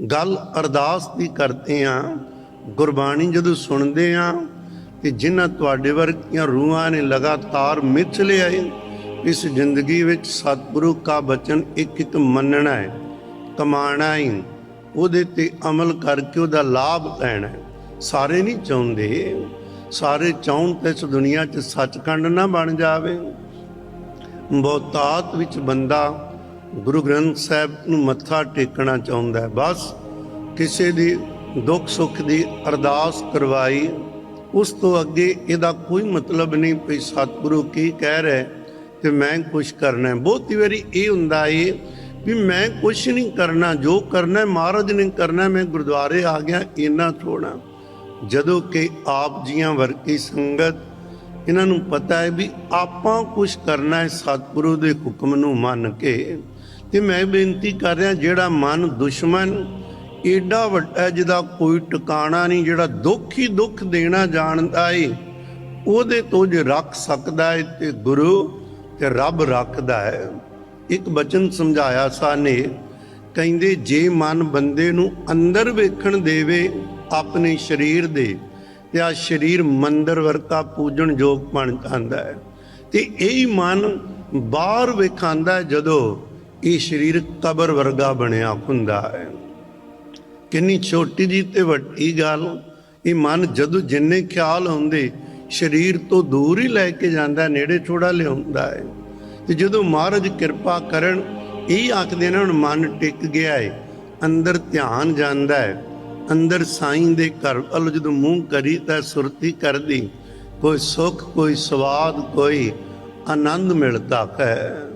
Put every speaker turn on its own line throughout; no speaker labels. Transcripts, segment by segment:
ਗੱਲ ਅਰਦਾਸ ਦੀ ਕਰਦੇ ਆ, ਗੁਰਬਾਣੀ ਜਦੋਂ ਸੁਣਦੇ ਆ, ਤੇ ਜਿਨ੍ਹਾਂ ਤੁਹਾਡੇ ਵਰਗੀਆਂ ਰੂਹਾਂ ਨੇ ਲਗਾਤਾਰ ਮਿਥ ਲਿਆਏ ਇਸ ਜ਼ਿੰਦਗੀ ਵਿੱਚ ਸਤਿਗੁਰੂ ਕਾ ਬਚਨ ਇੱਕ ਇੱਕ ਮੰਨਣਾ ਹੈ ਕਮਾਣਾ ਹੈ ਉਹਦੇ ਤੇ ਅਮਲ ਕਰਕੇ ਉਹਦਾ ਲਾਭ ਲੈਣਾ ਹੈ ਸਾਰੇ ਨਹੀਂ ਚਾਹੁੰਦੇ, ਸਾਰੇ ਚਾਹੁਣ ਤੇ ਇਸ ਦੁਨੀਆ 'ਚ ਸੱਚਖੰਡ ਨਾ ਬਣ ਜਾਵੇ। ਬਹੁਤਾਤ ਵਿੱਚ ਬੰਦਾ ਗੁਰੂ ਗ੍ਰੰਥ ਸਾਹਿਬ ਨੂੰ ਮੱਥਾ ਟੇਕਣਾ ਚਾਹੁੰਦਾ ਹੈ। ਬਸ ਕਿਸੇ ਦੀ ਦੁੱਖ ਸੁੱਖ ਦੀ ਅਰਦਾਸ ਕਰਵਾਈ, ਉਸ ਤੋਂ ਅੱਗੇ ਇਹਦਾ ਕੋਈ ਮਤਲਬ ਨਹੀਂ ਵੀ ਸਤਿਗੁਰੂ ਕੀ ਕਹਿ ਰਿਹਾ ਤੇ ਮੈਂ ਕੁਝ ਕਰਨਾ ਹੈ। ਬਹੁਤੀ ਵਾਰੀ ਇਹ ਹੁੰਦਾ ਏ ਵੀ ਮੈਂ ਕੁਝ ਨਹੀਂ ਕਰਨਾ, ਜੋ ਕਰਨਾ ਮਹਾਰਾਜ ਨੇ ਕਰਨਾ ਮੈਂ ਗੁਰਦੁਆਰੇ ਆ ਗਿਆ, ਇੰਨਾ ਥੋੜਾ ਜਦੋਂ ਕਿ ਆਪ ਜੀਆਂ ਵਰਗੀ ਸੰਗਤ, ਇਹਨਾਂ ਨੂੰ ਪਤਾ ਹੈ ਵੀ ਆਪਾਂ ਕੁਝ ਕਰਨਾ ਹੈ, ਸਤਿਗੁਰੂ ਦੇ ਹੁਕਮ ਨੂੰ ਮੰਨ ਕੇ ਤੇ ਮੈਂ ਬੇਨਤੀ ਕਰ ਰਿਹਾ, ਜਿਹੜਾ ਮਨ ਦੁਸ਼ਮਣ, ਏਡਾ ਵੱਡਾ ਜਿਹਦਾ ਕੋਈ ਟਿਕਾਣਾ ਨਹੀਂ, ਜਿਹੜਾ ਦੁੱਖ ਹੀ ਦੁੱਖ ਦੇਣਾ ਜਾਣਦਾ ਏ, ਉਹਦੇ ਤੋਂ ਜੇ ਰੱਖ ਸਕਦਾ ਹੈ ਤੇ ਗੁਰੂ ਤੇ ਰੱਬ ਰੱਖਦਾ ਹੈ। ਇੱਕ ਬਚਨ ਸਮਝਾਇਆ ਸਾਨੇ ਕਹਿੰਦੇ, ਜੇ ਮਨ ਬੰਦੇ ਨੂੰ ਅੰਦਰ ਵੇਖਣ ਦੇਵੇ, ਆਪਣੇ ਸਰੀਰ ਦੇ, ਤੇ ਆ ਸਰੀਰ ਮੰਦਰ ਵਰਗਾ ਪੂਜਣ ਯੋਗ ਬਣ ਜਾਂਦਾ ਹੈ। ਤੇ ਇਹੀ ਮਨ ਬਾਹਰ ਵੇਖਾਂਦਾ ਜਦੋਂ ਇਹ ਸਰੀਰ ਕਬਰ ਵਰਗਾ ਬਣਿਆ ਹੁੰਦਾ ਹੈ। ਕਿੰਨੀ ਛੋਟੀ ਜੀ ਤੇ ਵੱਡੀ ਗੱਲ। ਇਹ ਮਨ ਜਦੋਂ ਜਿੰਨੇ ਖਿਆਲ ਹੁੰਦੇ, ਸਰੀਰ ਤੋਂ ਦੂਰ ਹੀ ਲੈ ਕੇ ਜਾਂਦਾ, ਨੇੜੇ ਛੋੜਾ ਲਿਆਉਂਦਾ ਹੈ। ਤੇ ਜਦੋਂ ਮਹਾਰਾਜ ਕਿਰਪਾ ਕਰਨ, ਇਹ ਆਖਦੇ ਨੇ, ਹੁਣ ਮਨ ਟਿਕ ਗਿਆ ਹੈ ਅੰਦਰ ਧਿਆਨ ਜਾਂਦਾ ਹੈ। ਅੰਦਰ ਸਾਈਂ ਦੇ ਘਰ ਵੱਲ ਜਦੋਂ ਮੂੰਹ ਕਰੀ ਤਾਂ ਸੁਰਤੀ ਕਰਦੀ। ਕੋਈ ਸੁੱਖ, ਕੋਈ ਸਵਾਦ, ਕੋਈ ਆਨੰਦ ਮਿਲਦਾ ਹੈ।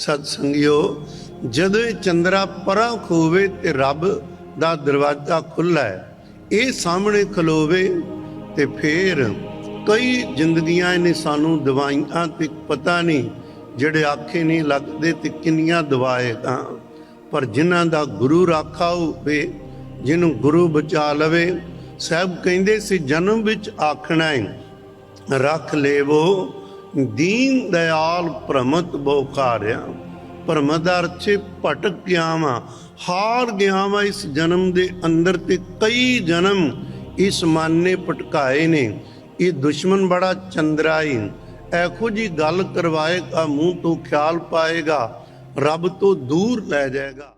ਸਤ ਸੰਗਿਓ ਜਦੋਂ ਇਹ ਚੰਦਰਾ ਪਰਾਂ ਖੋਵੇ ਤੇ ਰੱਬ ਦਾ ਦਰਵਾਜ਼ਾ ਖੁੱਲਾ ਹੈ ਇਹ ਸਾਹਮਣੇ ਖਲੋਵੇ ਤੇ ਫੇਰ ਕਈ ਜ਼ਿੰਦਗੀਆਂ ਨੇ ਸਾਨੂੰ ਦਵਾਈਆਂ ਤੇ ਪਤਾ ਨਹੀਂ, ਜਿਹੜੇ ਆਖੇ ਨਹੀਂ ਲੱਗਦੇ ਤੇ ਕਿੰਨੀਆਂ ਦਵਾਏ ਤਾਂ। ਪਰ ਜਿਨ੍ਹਾਂ ਦਾ ਗੁਰੂ ਰਾਖਾ ਹੋਵੇ, ਜਿਹਨੂੰ ਗੁਰੂ ਬਚਾ ਲਵੇ, ਸਾਹਿਬ ਕਹਿੰਦੇ ਸੀ, ਜਨਮ ਵਿੱਚ ਆਖਣਾ ਹੈ, ਰੱਖ ਲੇਵੋ। ਦੀਨ ਦਇਆਲ ਭ੍ਰਮਤ ਬੋਕਾਰਿਆ ਪਰਮਦਾਰਚੇ ਭਟਕ ਗਿਆ ਵਾਂ ਹਾਰ ਗਿਆ ਵਾਂ ਇਸ ਜਨਮ ਦੇ ਅੰਦਰ ਤੇ ਕਈ ਜਨਮ ਇਸ ਮਨ ਨੇ ਭਟਕਾਏ ਨੇ। ਇਹ ਦੁਸ਼ਮਣ ਬੜਾ ਚੰਦਰਾਈ, ਇਹੋ ਜੀ ਗੱਲ ਕਰਵਾਏਗਾ, ਮੂੰਹ ਤੋਂ ਖਿਆਲ ਪਾਏਗਾ, ਰੱਬ ਤੋਂ ਦੂਰ ਲੈ ਜਾਏਗਾ।